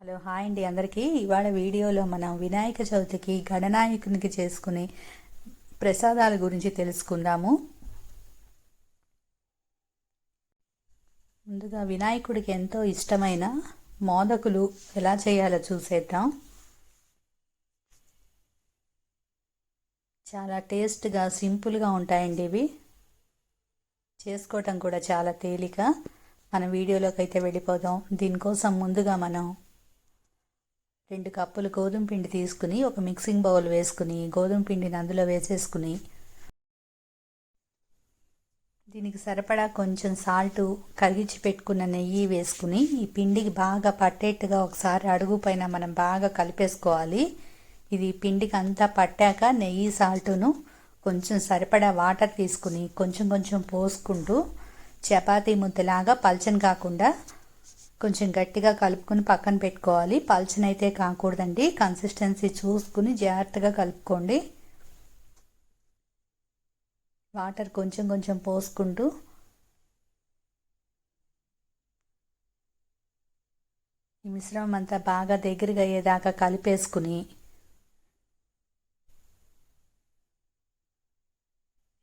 Hello hi అండి అందరికీ. ఇవాళ వీడియోలో మనం వినాయక చవితికి గణనాయకునికి చేసుకునే ప్రసాదాల గురించి తెలుసుకుందాము. ముందుగా వినాయకుడికి ఎంతో ఇష్టమైన మోదకులు ఎలా చేయాలో చూసేద్దాం. చాలా టేస్ట్గా సింపుల్గా ఉంటాయండి ఇవి. చేసుకోవటం కూడా చాలా తేలిక. మన వీడియోలోకి అయితే వెళ్ళిపోదాం. దీనికోసం ముందుగా మనం రెండు కప్పులు గోధుమ పిండి తీసుకుని ఒక మిక్సింగ్ బౌల్ వేసుకుని గోధుమ పిండిని అందులో వేసేసుకుని దీనికి సరిపడా కొంచెం సాల్ట్ కరిగించి పెట్టుకున్న నెయ్యి వేసుకుని ఈ పిండికి బాగా పట్టేట్టుగా ఒకసారి అడుగు పైన మనం బాగా కలిపేసుకోవాలి. ఇది పిండికి అంతా పట్టాక నెయ్యి సాల్టును కొంచెం సరిపడా వాటర్ తీసుకుని కొంచెం కొంచెం పోసుకుంటూ చపాతీ ముద్దలాగా పల్చని కాకుండా కొంచెం గట్టిగా కలుపుకుని పక్కన పెట్టుకోవాలి. పల్చన అయితే కాకూడదండి. కన్సిస్టెన్సీ చూసుకుని జాగ్రత్తగా కలుపుకోండి. వాటర్ కొంచెం కొంచెం పోసుకుంటూ ఈ మిశ్రమం అంతా బాగా దగ్గరగా అయ్యేదాకా కలిపేసుకుని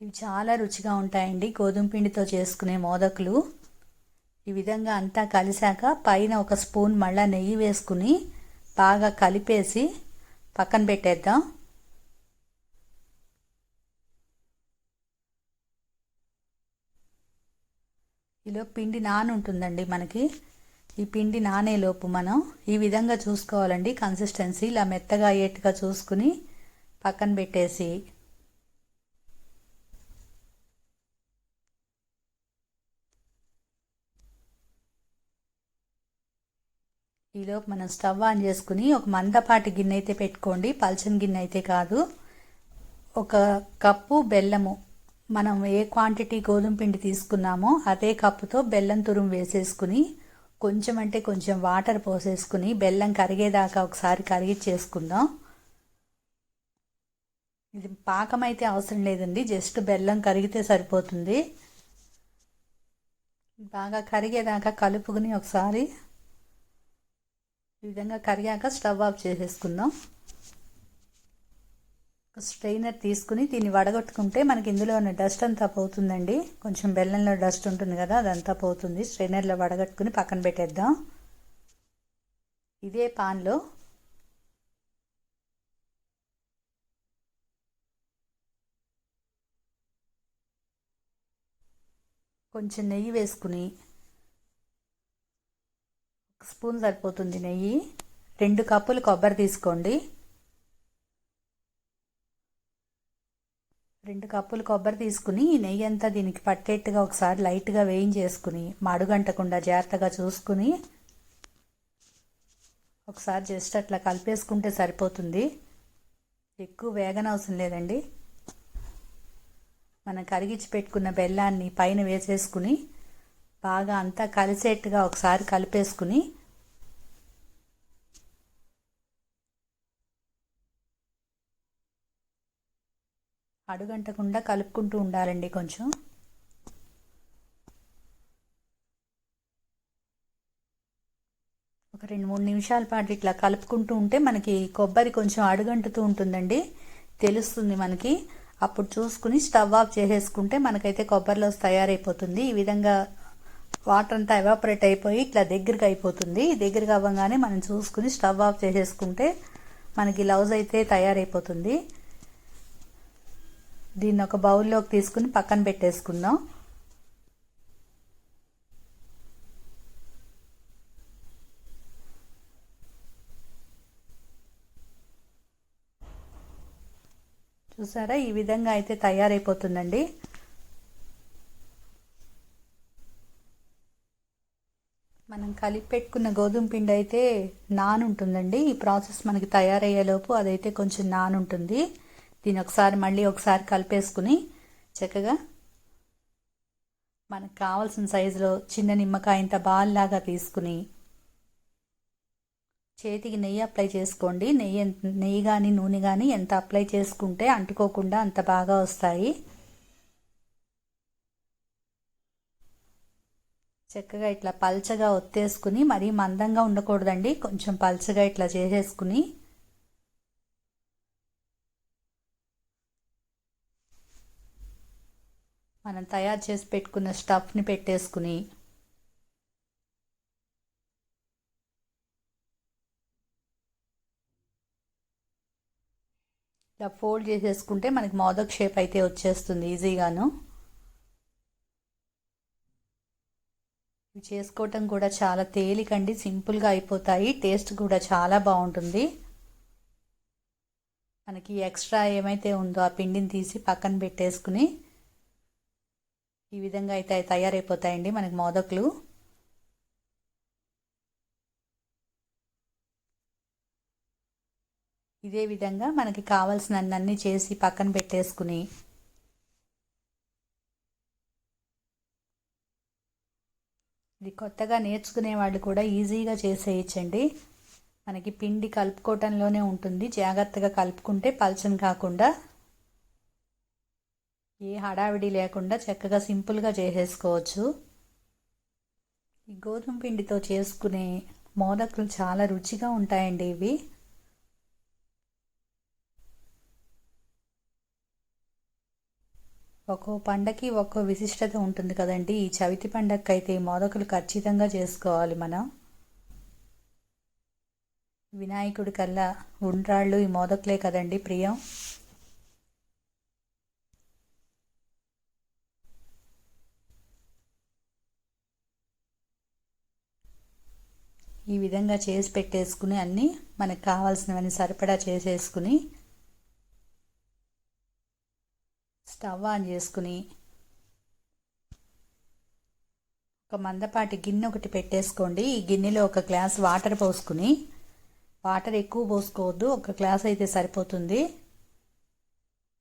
ఇవి చాలా రుచిగా ఉంటాయండి. గోధుమ పిండితో చేసుకునే మోదకులు. ఈ విధంగా అంతా కలిసాక పైన ఒక స్పూన్ మళ్ళీ నెయ్యి వేసుకుని బాగా కలిపేసి పక్కన పెట్టేద్దాం. ఇలా పిండి నాన ఉంటుందండి మనకి. ఈ పిండి నానేలోపు మనం ఈ విధంగా చూసుకోవాలండి. కన్సిస్టెన్సీ ఇలా మెత్తగా అయ్యేట్టుగా చూసుకుని పక్కన పెట్టేసి ఈలోపు మనం స్టవ్ ఆన్ చేసుకుని ఒక మందపాటి గిన్నె అయితే పెట్టుకోండి. పల్చని గిన్నె అయితే కాదు. ఒక కప్పు బెల్లము. మనం ఏ క్వాంటిటీ గోధుమ పిండి తీసుకున్నామో అదే కప్పుతో బెల్లం తురుము వేసేసుకుని కొంచెం అంటే కొంచెం వాటర్ పోసేసుకుని బెల్లం కరిగేదాకా ఒకసారి కరిగి చేసుకుందాం. ఇది పాకం అయితే అవసరం లేదండి. జస్ట్ బెల్లం కరిగితే సరిపోతుంది. బాగా కరిగేదాకా కలుపుకుని ఒకసారి ఈ విధంగా కరిగాక స్టవ్ ఆఫ్ చేసేసుకుందాం. ఒక స్ట్రైనర్ తీసుకుని దీన్ని వడగొట్టుకుంటే మనకి ఇందులో ఉన్న డస్ట్ అంతా పోతుందండి. కొంచెం బెల్లంలో డస్ట్ ఉంటుంది కదా అదంతా పోతుంది. స్ట్రైనర్లో వడగట్టుకుని పక్కన పెట్టేద్దాం. ఇదే పాన్లో కొంచెం నెయ్యి వేసుకుని ఒక స్పూన్ సరిపోతుంది నెయ్యి. రెండు కప్పులు కొబ్బరి తీసుకోండి. రెండు కప్పులు కొబ్బరి తీసుకుని ఈ నెయ్యి అంతా దీనికి పట్టేట్టుగా ఒకసారి లైట్గా వేయించేసుకుని మడుగంటకుండా జాగ్రత్తగా చూసుకుని ఒకసారి జస్ట్ అట్లా కలిపేసుకుంటే సరిపోతుంది. ఎక్కువ వేగన అవసరం లేదండి. మనం కరిగించి పెట్టుకున్న బెల్లాన్ని పైన వేసేసుకుని బాగా అంతా కలిసేట్టుగా ఒకసారి కలిపేసుకుని అడుగంటకుండా కలుపుకుంటూ ఉండాలండి కొంచెం. ఒక రెండు మూడు నిమిషాల పాటు ఇట్లా కలుపుకుంటూ ఉంటే మనకి కొబ్బరి కొంచెం అడుగంటుతూ ఉంటుందండి. తెలుస్తుంది మనకి. అప్పుడు చూసుకుని స్టవ్ ఆఫ్ చేసేసుకుంటే మనకైతే కొబ్బరిలో తయారైపోతుంది. ఈ విధంగా వాటర్ అంతా ఎవాపరేట్ అయిపోయి ఇట్లా దగ్గరికి అయిపోతుంది. దగ్గరికి అవ్వగానే మనం చూసుకుని స్టవ్ ఆఫ్ చేసేసుకుంటే మనకి లౌజ్ అయితే తయారైపోతుంది. దీన్ని ఒక బౌల్లోకి తీసుకుని పక్కన పెట్టేసుకుందాం. చూసారా? ఈ విధంగా అయితే తయారైపోతుందండి. మనం కలిపి పెట్టుకున్న గోధుమ పిండి అయితే నాన్ ఉంటుందండి ఈ ప్రాసెస్ మనకి తయారయ్యేలోపు అదైతే కొంచెం నాన్ ఉంటుంది దీని ఒకసారి మళ్ళీ ఒకసారి కలిపేసుకుని చక్కగా మనకు కావాల్సిన సైజులో చిన్న నిమ్మకాయ ఇంత బాల్లాగా తీసుకుని చేతికి నెయ్యి అప్లై చేసుకోండి. నెయ్యి నెయ్యి కానీ నూనె కానీ ఎంత అప్లై చేసుకుంటే అంటుకోకుండా అంత బాగా వస్తాయి. చక్కగా ఇట్లా పల్చగా ఒత్తేసుకుని మరీ మందంగా ఉండకూడదండి. కొంచెం పల్చగా ఇట్లా చేసేసుకుని మనం తయారు చేసి పెట్టుకున్న స్టఫ్ని పెట్టేసుకుని ఇలా ఫోల్డ్ చేసేసుకుంటే మనకి మోదక్ షేప్ అయితే వచ్చేస్తుంది ఈజీగాను. ఇవి చేసుకోవటం కూడా చాలా తేలికండి సింపుల్గా అయిపోతాయి టేస్ట్ కూడా చాలా బాగుంటుంది. మనకి ఎక్స్ట్రా ఏమైతే ఉందో ఆ పిండిని తీసి పక్కన పెట్టేసుకుని ఈ విధంగా అయితే తయారైపోతాయండి మనకి మోదకులు. ఇదే విధంగా మనకి కావాల్సిన అన్నీ చేసి పక్కన పెట్టేసుకుని ఇది కొత్తగా నేర్చుకునే వాళ్ళు కూడా ఈజీగా చేసేయచ్చండి. మనకి పిండి కలుపుకోవటంలోనే ఉంటుంది. జాగ్రత్తగా కలుపుకుంటే పలచని కాకుండా ఏ హడావిడి లేకుండా చక్కగా సింపుల్గా చేసేసుకోవచ్చు. ఈ గోధుమ పిండితో చేసుకునే మోదకులు చాలా రుచిగా ఉంటాయండి ఇవి. ఒక్కో పండగకి ఒక్కో విశిష్టత ఉంటుంది కదండి. ఈ చవితి పండగకి అయితే ఈ మోదకులు ఖచ్చితంగా చేసుకోవాలి మనం. వినాయకుడి కల్లా ఉండ్రాళ్ళు ఈ మోదకులే కదండి ప్రియం. ఈ విధంగా చేసి పెట్టేసుకుని అన్నీ మనకు కావాల్సినవన్నీ సరిపడా చేసేసుకుని స్టవ్ ఆన్ చేసుకుని ఒక మందపాటి గిన్నె ఒకటి పెట్టేసుకోండి. ఈ గిన్నెలో ఒక గ్లాస్ వాటర్ పోసుకుని వాటర్ ఎక్కువ పోసుకోవద్దు ఒక గ్లాస్ అయితే సరిపోతుంది.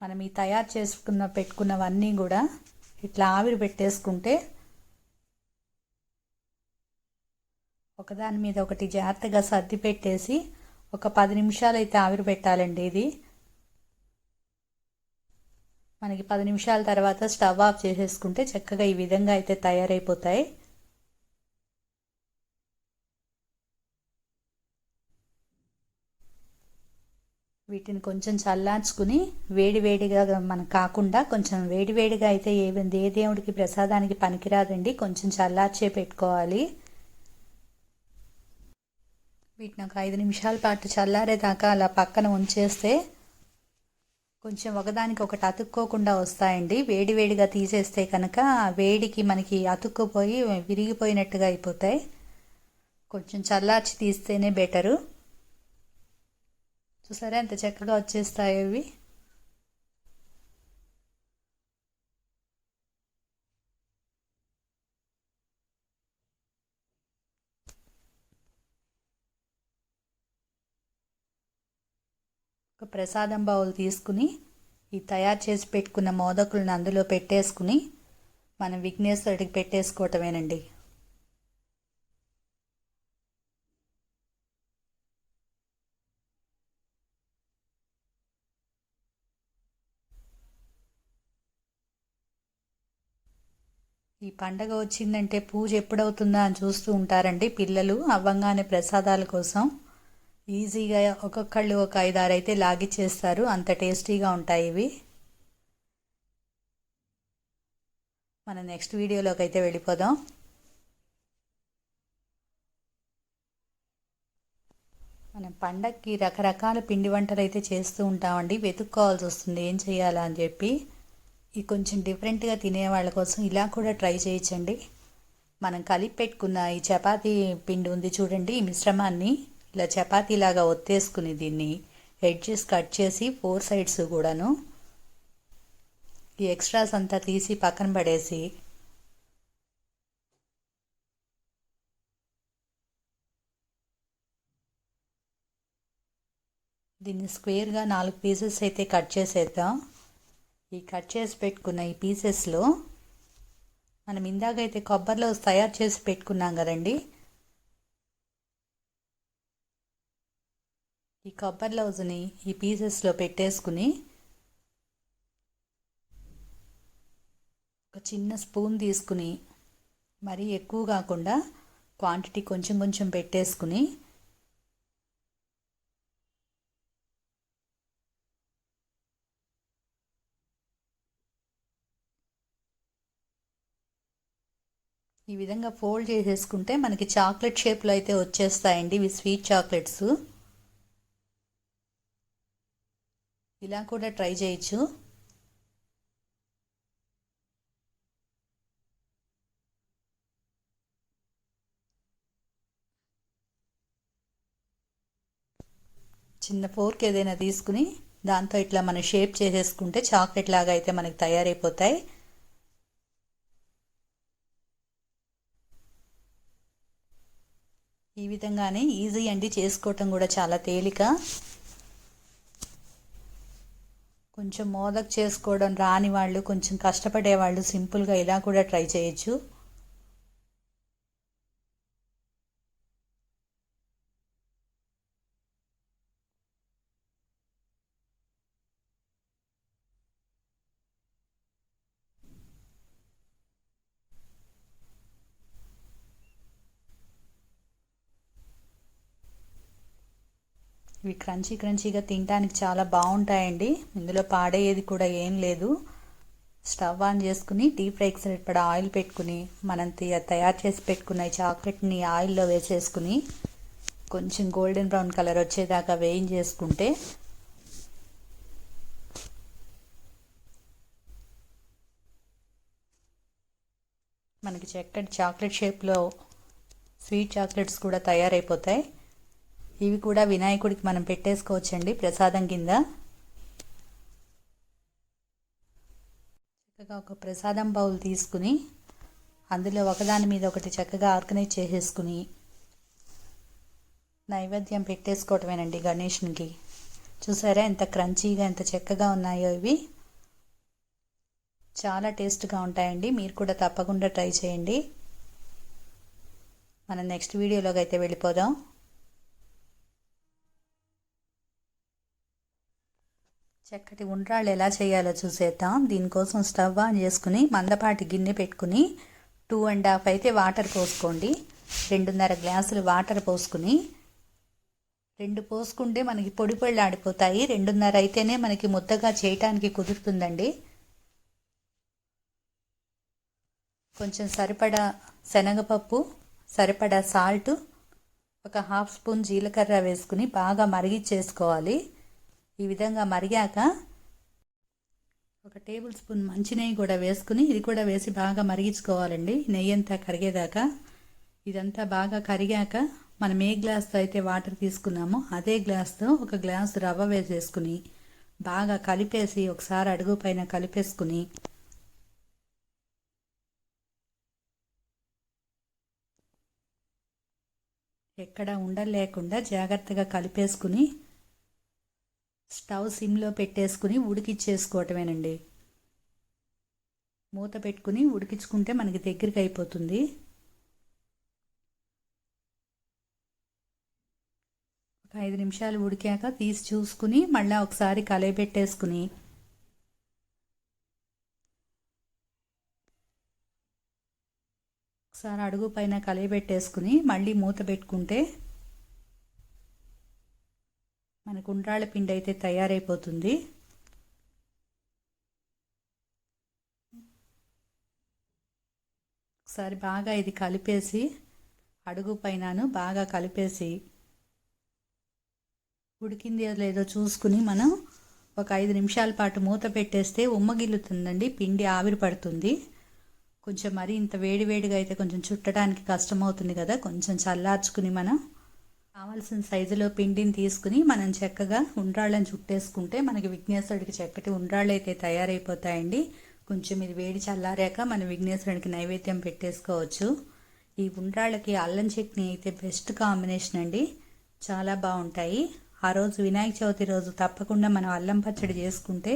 మనం ఈ తయారు చేసుకున్న పెట్టుకున్నవన్నీ కూడా ఇట్లా ఆవిరి పెట్టేసుకుంటే ఒకదాని మీద ఒకటి జాగ్రత్తగా సర్ది పెట్టేసి ఒక పది నిమిషాలు అయితే ఆవిరి పెట్టాలండి ఇది. మనకి పది నిమిషాల తర్వాత స్టవ్ ఆఫ్ చేసేసుకుంటే చక్కగా ఈ విధంగా అయితే తయారైపోతాయి. వీటిని కొంచెం చల్లార్చుకుని వేడి వేడిగా మనకు కాకుండా కొంచెం వేడి వేడిగా అయితే ఏ ఏ దేవుడికి ప్రసాదానికి పనికిరాదండి. కొంచెం చల్లార్చే పెట్టుకోవాలి. వీటిని ఒక ఐదు నిమిషాల పాటు చల్లారేదాకా అలా పక్కన ఉంచేస్తే కొంచెం ఒకదానికి ఒకటి అతుక్కోకుండా వస్తాయండి. వేడి వేడిగా తీసేస్తే కనుక వేడికి మనకి అతుక్కుపోయి విరిగిపోయినట్టుగా అయిపోతాయి. కొంచెం చల్లార్చి తీస్తేనే బెటరు. చూసారా ఎంత చక్కగా వచ్చేస్తాయి ఇవి ప్రసాదం బౌల్ తీసుకుని ఈ తయారు చేసి పెట్టుకున్న మోదకులను అందులో పెట్టేసుకుని మనం విఘ్నేశ్వరుడికి పెట్టేసుకోవటమేనండి. ఈ పండగ వచ్చిందంటే పూజ ఎప్పుడవుతుందా అని చూస్తూ ఉంటారండి పిల్లలు అవ్వంగానే ప్రసాదాల కోసం. ఈజీగా ఒక్కొక్కళ్ళు ఒక ఐదారు అయితే లాగిచ్చేస్తారు అంత టేస్టీగా ఉంటాయి ఇవి. మన నెక్స్ట్ వీడియోలోకి అయితే వెళ్ళిపోదాం. మనం పండక్కి రకరకాల పిండి వంటలు అయితే చేస్తూ ఉంటామండి. వెతుక్కోవాల్సి వస్తుంది ఏం చేయాలా అని చెప్పి. ఈ కొంచెం డిఫరెంట్గా తినే వాళ్ళ కోసం ఇలా కూడా ట్రై చేయొచ్చండి. మనం కలిపి పెట్టుకున్న ఈ చపాతీ పిండి ఉంది చూడండి ఈ మిశ్రమాన్ని. ఇలా చపాతీలాగా ఒత్తేసుకుని దీన్ని ఎడ్జెస్ కట్ చేసి ఫోర్ సైడ్స్ కూడాను ఈ ఎక్స్ట్రాస్ అంతా తీసి పక్కన పడేసి దీన్ని స్క్వేర్గా నాలుగు పీసెస్ అయితే కట్ చేసేద్దాం. ఈ కట్ చేసి పెట్టుకున్న ఈ పీసెస్లో మనం ఇందాకైతే కొబ్బరిలో తయారు చేసి పెట్టుకున్నాం కదండి. ఈ కొబ్బరి లౌజుని ఈ పీసెస్లో పెట్టేసుకుని ఒక చిన్న స్పూన్ తీసుకుని మరీ ఎక్కువ కాకుండా క్వాంటిటీ కొంచెం కొంచెం పెట్టేసుకుని ఈ విధంగా ఫోల్డ్ చేసేసుకుంటే మనకి చాక్లెట్ షేప్లో అయితే వచ్చేస్తాయండి ఇవి స్వీట్ చాక్లెట్స్ ఇలా కూడా ట్రై చేయొచ్చు. చిన్న ఫోర్క్ ఏదైనా తీసుకుని దాంతో ఇట్లా మనం షేప్ చేసేసుకుంటే చాక్లెట్ లాగా అయితే మనకి తయారైపోతాయి. ఈ విధంగానే ఈజీ అండి చేసుకోవటం కూడా చాలా తేలిక. కొంచెం మోదక్ చేసుకోవడం రాని వాళ్ళు కొంచెం కష్టపడే వాళ్ళు సింపుల్గా ఇలా కూడా ట్రై చేయొచ్చు. ఇవి క్రంచీ క్రంచీగా తినడానికి చాలా బాగుంటాయండి. ఇందులో పాడేది కూడా ఏం లేదు. స్టవ్ ఆన్ చేసుకుని డీప్ ఫ్రైకి సరిపడా ఆయిల్ పెట్టుకుని మనం తయారు చేసి పెట్టుకున్న చాక్లెట్ని ఆయిల్లో వేసేసుకుని కొంచెం గోల్డెన్ బ్రౌన్ కలర్ వచ్చేదాకా వేయించేసుకుంటే మనకి చక్కటి చాక్లెట్ షేప్లో స్వీట్ చాక్లెట్స్ కూడా తయారైపోతాయి. ఇవి కూడా వినాయకుడికి మనం పెట్టేసుకోవచ్చండి ప్రసాదం కింద. చక్కగా ఒక ప్రసాదం బౌల్ తీసుకుని అందులో ఒకదాని మీద ఒకటి చక్కగా ఆర్గనైజ్ చేసేసుకుని నైవేద్యం పెట్టేసుకోవటమేనండి గణేష్నికి. చూసారా ఎంత క్రంచీగా ఎంత చక్కగా ఉన్నాయో ఇవి. చాలా టేస్ట్గా ఉంటాయండి. మీరు కూడా తప్పకుండా ట్రై చేయండి. మనం నెక్స్ట్ వీడియోలోకి అయితే వెళ్ళిపోదాం. చక్కటి ఉండ్రాళ్ళు ఎలా చేయాలో చూసేద్దాం. దీనికోసం స్టవ్ ఆన్ చేసుకుని మందపాటి గిన్నె పెట్టుకుని టూ అండ్ హాఫ్ అయితే వాటర్ పోసుకోండి. రెండున్నర గ్లాసులు వాటర్ పోసుకుని రెండు పోసుకుంటే మనకి పొడి పొడి ఆడిపోతాయి. రెండున్నర అయితేనే మనకి ముద్దగా చేయటానికి కుదురుతుందండి. కొంచెం సరిపడా శనగపప్పు సరిపడా సాల్ట్ ఒక హాఫ్ స్పూన్ జీలకర్ర వేసుకుని బాగా మరిగిచ్చేసుకోవాలి. ఈ విధంగా మరిగాక ఒక టేబుల్ స్పూన్ మంచి నెయ్యి కూడా వేసుకుని ఇది కూడా వేసి బాగా మరిగించుకోవాలండి. నెయ్యి అంతా కరిగేదాకా. ఇదంతా బాగా కరిగాక మనం ఏ గ్లాస్తో అయితే వాటర్ తీసుకున్నామో అదే గ్లాస్తో ఒక గ్లాస్ రవ్వ వేసేసుకుని బాగా కలిపేసి ఒకసారి అడుగు పైన కలిపేసుకుని ఎక్కడ ఉండలేకుండా జాగ్రత్తగా కలిపేసుకుని స్టవ్ సిమ్లో పెట్టేసుకుని ఉడికిచ్చేసుకోవటమేనండి. మూత పెట్టుకుని ఉడికించుకుంటే మనకి దగ్గరికి అయిపోతుంది. ఒక ఐదు నిమిషాలు ఉడికాక తీసి చూసుకుని మళ్ళీ ఒకసారి కలయబెట్టేసుకుని ఒకసారి అడుగు పైన కలయబెట్టేసుకుని మళ్ళీ మూత పెట్టుకుంటే మనకు ఉండ్రాళ్ళ పిండి అయితే తయారైపోతుంది. ఒకసారి బాగా ఇది కలిపేసి అడుగు పైనను బాగా కలిపేసి ఉడికింది లేదో చూసుకుని మనం ఒక ఐదు నిమిషాల పాటు మూత పెట్టేస్తే ఉమ్మగిల్లుతుందండి పిండి ఆవిరి పడుతుంది. కొంచెం మరి ఇంత వేడివేడిగా అయితే కొంచెం చుట్టడానికి కష్టమవుతుంది కదా కొంచెం చల్లార్చుకుని మనం కావాల్సిన సైజులో పిండిని తీసుకుని మనం చక్కగా ఉండ్రాళ్ళని చుట్టేసుకుంటే మనకి విఘ్నేశ్వరుడికి చక్కటి ఉండ్రాళ్ళు అయితే తయారైపోతాయండి. కొంచెం ఇది వేడి చల్లారాక మన విఘ్నేశ్వరుడికి నైవేద్యం పెట్టేసుకోవచ్చు. ఈ ఉండ్రాళ్ళకి అల్లం చట్నీ అయితే బెస్ట్ కాంబినేషన్ అండి. చాలా బాగుంటాయి. ఆ రోజు వినాయక చవితి రోజు తప్పకుండా మనం అల్లం పచ్చడి చేసుకుంటే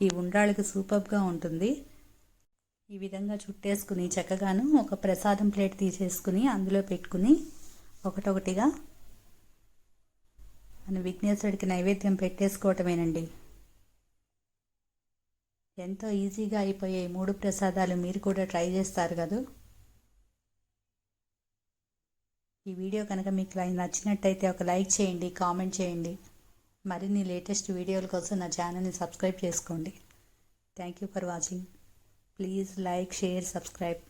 ఈ ఉండ్రాళ్ళకి సూపర్గా ఉంటుంది. ఈ విధంగా చుట్టేసుకుని చక్కగాను ఒక ప్రసాదం ప్లేట్ తీసేసుకుని అందులో పెట్టుకుని ఒకటొకటిగా మన విఘ్నేశ్వరుడికి నైవేద్యం పెట్టేసుకోవటమేనండి. ఎంతో ఈజీగా అయిపోయే మూడు ప్రసాదాలు మీరు కూడా ట్రై చేస్తారు కదా? ఈ వీడియో కనుక మీకు నచ్చినట్టయితే ఒక లైక్ చేయండి కామెంట్ చేయండి. మరిన్ని లేటెస్ట్ వీడియోల కోసం నా ఛానల్ని సబ్స్క్రైబ్ చేసుకోండి. Thank you for watching. Please like share subscribe.